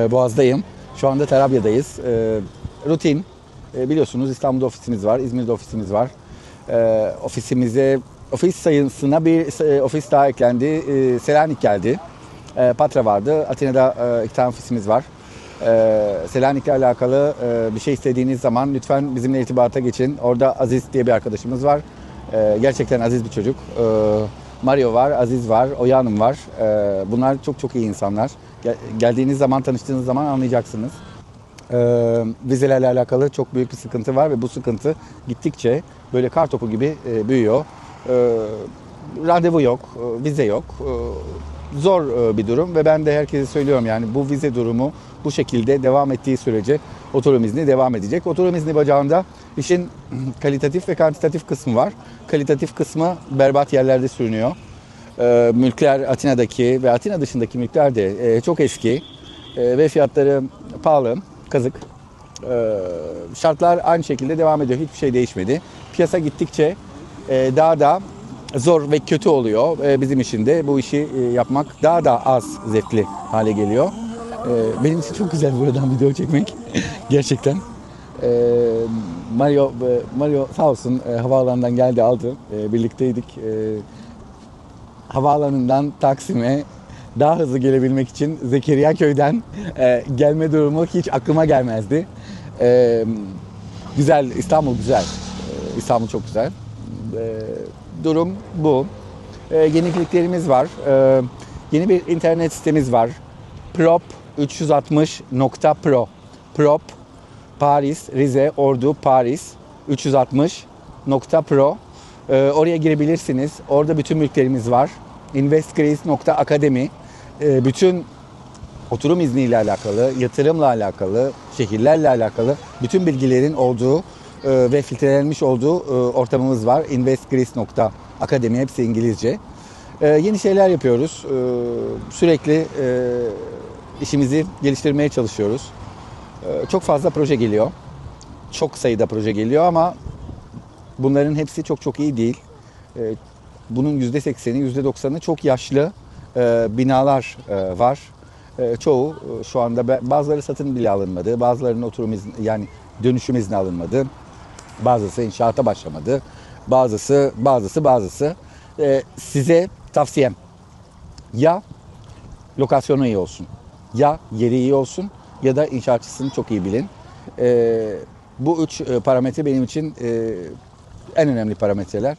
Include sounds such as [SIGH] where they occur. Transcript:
Ee, Boğaz'dayım. Şu anda Tarabya'dayız. Ee, rutin. Ee, biliyorsunuz İstanbul'da ofisimiz var, İzmir'de ofisimiz var. Ofisimize, ofis sayısına bir e, ofis daha eklendi. Selanik geldi. Patra vardı. Atina'da e, iki tane ofisimiz var. Ee, Selanik'le alakalı e, bir şey istediğiniz zaman lütfen bizimle irtibata geçin. Orada Aziz diye bir arkadaşımız var. Gerçekten aziz bir çocuk. Ee, Mario var, Aziz var, Oya Hanım var. Ee, bunlar çok çok iyi insanlar. Gel- geldiğiniz zaman, tanıştığınız zaman anlayacaksınız. Ee, vizelerle alakalı çok büyük bir sıkıntı var ve bu sıkıntı gittikçe böyle kar topu gibi e, büyüyor. Ee, randevu yok, e, vize yok. Ee, zor e, bir durum ve ben de herkese söylüyorum yani bu vize durumu bu şekilde devam ettiği sürece oturum izni devam edecek. Oturum izni bacağında işin [CLEARS THROAT] kalitatif ve kantitatif kısmı var. Kalitatif kısmı berbat yerlerde sürünüyor. Ee, mülkler Atina'daki ve Atina dışındaki mülkler de e, çok eski e, ve fiyatları pahalı, kazık. Şartlar aynı şekilde devam ediyor. Hiçbir şey değişmedi. Piyasa gittikçe e, daha da zor ve kötü oluyor. E, bizim için de bu işi e, yapmak daha da az zevkli hale geliyor. E, benim için çok güzel buradan video çekmek. [LAUGHS] Gerçekten. E, Mario e, Mario sağ olsun e, havaalanından geldi aldı. Birlikteydik. Havaalanından Taksim'e daha hızlı gelebilmek için Zekeriya köyden gelme durumu hiç aklıma gelmezdi. Güzel, İstanbul güzel. İstanbul çok güzel. E, durum bu. E, yeniliklerimiz var. E, yeni bir internet sitemiz var. prop360.pro Prop Paris, Rize, Ordu, Paris 360.pro ee, oraya girebilirsiniz. Orada bütün mülklerimiz var. investgrace.academy ee, bütün oturum izniyle alakalı, yatırımla alakalı, şehirlerle alakalı bütün bilgilerin olduğu e, ve filtrelenmiş olduğu e, ortamımız var. investgrace.academy hepsi İngilizce. Ee, yeni şeyler yapıyoruz. Sürekli e, işimizi geliştirmeye çalışıyoruz. Çok fazla proje geliyor. Çok sayıda proje geliyor ama Bunların hepsi çok çok iyi değil. Bunun %80'i, %90'ı çok yaşlı e, binalar e, var. E, Çoğu e, şu anda bazıları satın bile alınmadı, bazılarının oturum izni, yani dönüşüm izni alınmadı. Bazısı inşaata başlamadı. Bazısı, bazısı, bazısı. E, Size tavsiyem ya lokasyonu iyi olsun, ya yeri iyi olsun ya da inşaatçısını çok iyi bilin. E, bu üç e, parametre benim için e, en önemli parametreler.